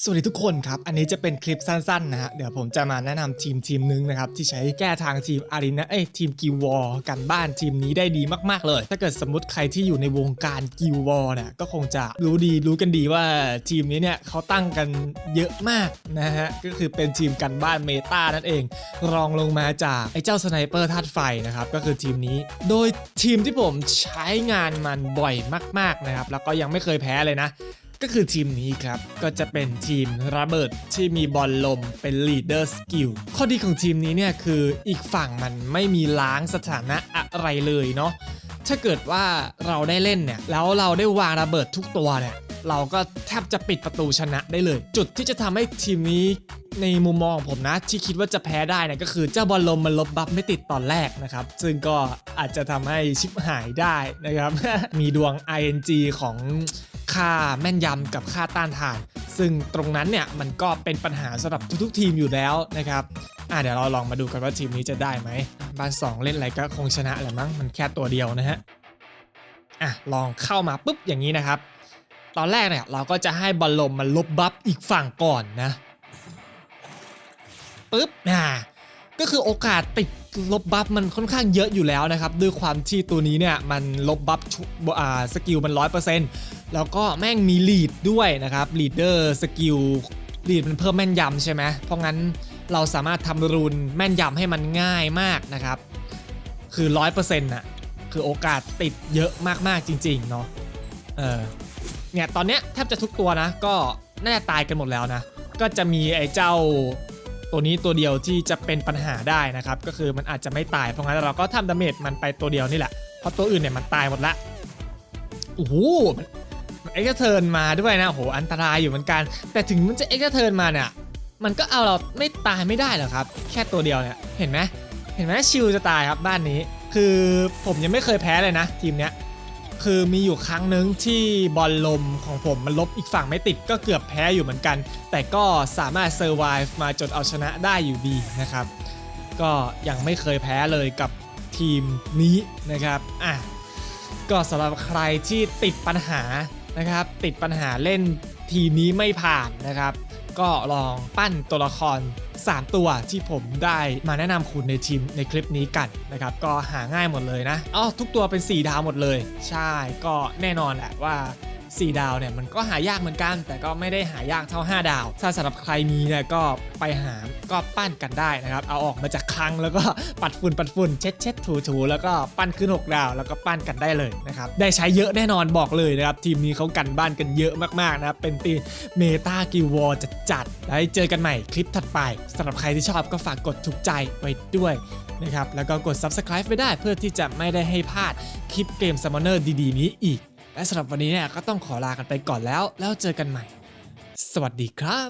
สวัสดีทุกคนครับ อันนี้จะเป็นคลิปสั้นๆนะฮะ เดี๋ยวผมจะมาแนะนำทีมทีมนึงนะครับ ที่ใช้แก้ทางทีมอารีนาเอ้ยทีมกิววอร์กันบ้านทีมนี้ได้ดีมากๆเลย ถ้าเกิดสมมติใครที่อยู่ในวงการกิววอร์เนี่ยก็คงจะรู้ดีรู้กันดีว่าทีมนี้เนี่ยเขาตั้งกันเยอะมากนะฮะ ก็คือเป็นทีมกันบ้านเมตานั่นเอง รองลงมาจากไอ้เจ้าสไนเปอร์ธาตุไฟนะครับ ก็คือทีมนี้ โดยทีมที่ผมใช้งานมันบ่อยมาก ๆนะครับ แล้วก็ยังไม่เคยแพ้เลยนะ ก็คือทีมนี้ครับ ก็จะเป็นทีมระเบิดที่มีบอลลมเป็น leader skill ข้อดีของทีมนี้เนี่ยคืออีกฝั่งมันไม่มีล้างสถานะอะไรเลยเนาะถ้าเกิดว่าเราได้เล่นเนี่ยแล้วเราได้วางระเบิดทุกตัวเนี่ยเราก็แทบจะปิดประตูชนะได้เลย จุดที่จะทำให้ทีมนี้ในมุมมองของผมนะ ที่คิดว่าจะแพ้ได้เนี่ยก็คือเจ้าบอลลมมันลบบัฟไม่ติดตอนแรกนะครับ ซึ่งก็อาจจะทำให้ชิปหายได้นะครับ มีดวง ING ของ ค่าแม่นยำกับค่าต้านทาน ซึ่งตรงนั้นเนี่ยมันก็เป็นปัญหาสำหรับทุกๆทีมอยู่แล้วนะครับอะเดี๋ยวเราลองมาดูกันว่าทีมนี้จะได้ไหมบ้าน 2 เล่นอะไรก็คงชนะแหละมั้งมันแค่ตัวเดียวนะฮะอะลองเข้ามาปุ๊บอย่างนี้นะครับ ตอนแรกเนี่ยเราก็จะให้บอลลมมันลบบัฟอีกฝั่งก่อนนะปุ๊บอ่า ก็คือโอกาสติดลบบัฟมันค่อนข้างเยอะอยู่แล้วนะครับ ด้วยความที่ตัวนี้เนี่ย มันลบบัฟสกิลมันร้อยเปอร์เซ็นต์แล้วก็แม่งมีลีดด้วยนะครับลีดเดอร์สกิลลีดมันเพิ่มแม่นยำใช่ไหมเพราะงั้นเราสามารถทำรูนแม่นยำให้มันง่ายมากนะครับ คือร้อยเปอร์เซ็นต์น่ะคือโอกาสติดเยอะมากๆจริงๆเนาะเออเนี่ยตอนเนี้ยแทบจะทุกตัวนะ ก็น่าจะตายกันหมดแล้วนะ ก็จะมีไอ้เจ้า ตัวนี้ตัวเดียวที่จะเป็นปัญหาได้นะครับก็คือมันอาจจะไม่ตายเพราะงั้นเราก็ทำดาเมจมันไปตัวเดียวนี่แหละเพราะตัวอื่นเนี่ยมันตายหมดละโอ้โหมันเอ็กซ์เทิร์นมาด้วยนะโหอันตรายอยู่เหมือนกัน แต่ถึงมันจะเอ็กซ์เทิร์นมาเนี่ยมันก็เอาเราไม่ตายไม่ได้หรอครับ แค่ตัวเดียวเนี่ยเห็นไหมเห็นไหมชิวจะตายครับบ้านนี้ คือผมยังไม่เคยแพ้เลยนะ ทีมเนี้ย คือมีอยู่ครั้งหนึ่งที่บอลลมของผมมันลบอีกฝั่งไม่ติดก็เกือบแพ้อยู่เหมือนกัน แต่ก็สามารถเซอร์ไวฟ์มาจนเอาชนะได้อยู่ดีนะครับ ก็ยังไม่เคยแพ้เลยกับทีมนี้นะครับอะก็สำหรับใครที่ติดปัญหานะครับ ติดปัญหาเล่นทีมนี้ไม่ผ่านนะครับ ก็ลองปั้นตัวละคร 3 ตัวที่ผมได้มาแนะนำคุณในทีมในคลิปนี้กันนะครับก็หาง่ายหมดเลยนะอ๋อทุกตัวเป็น 4 ดาวหมดเลย ใช่ก็แน่นอนแหละว่า 4 ดาวเนี่ยมันก็หายากเหมือนกัน แต่ก็ไม่ได้หายากเท่า 5 ดาว ถ้าสำหรับใครมีเนี่ยก็ไปหาก็ปั้นกันได้นะครับเอาออกมาจากคลังแล้วก็ปัดฝุ่นปัดฝุ่นเช็ดเช็ดถูถูแล้วก็ปั้นขึ้น 6 ดาว แล้วก็ปั้นกันได้เลยนะครับได้ใช้เยอะแน่นอนบอกเลยนะครับทีมนี้เขากันบ้านกันเยอะมากๆนะครับเป็นตีเมตากิวอจะจัดๆแล้วเจอกันใหม่คลิปถัดไปสำหรับใครที่ชอบก็ฝากกดถูกใจไว้ด้วยนะครับแล้วก็กด subscribe ไปได้เพื่อที่จะไม่ได้ให้พลาดคลิปเกม Summoner ดี ๆ นี้อีก และสำหรับวันนี้เนี่ยก็ต้องขอลากันไปก่อนแล้ว แล้วเจอกันใหม่ สวัสดีครับ